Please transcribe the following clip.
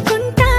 సర్దుకుంటా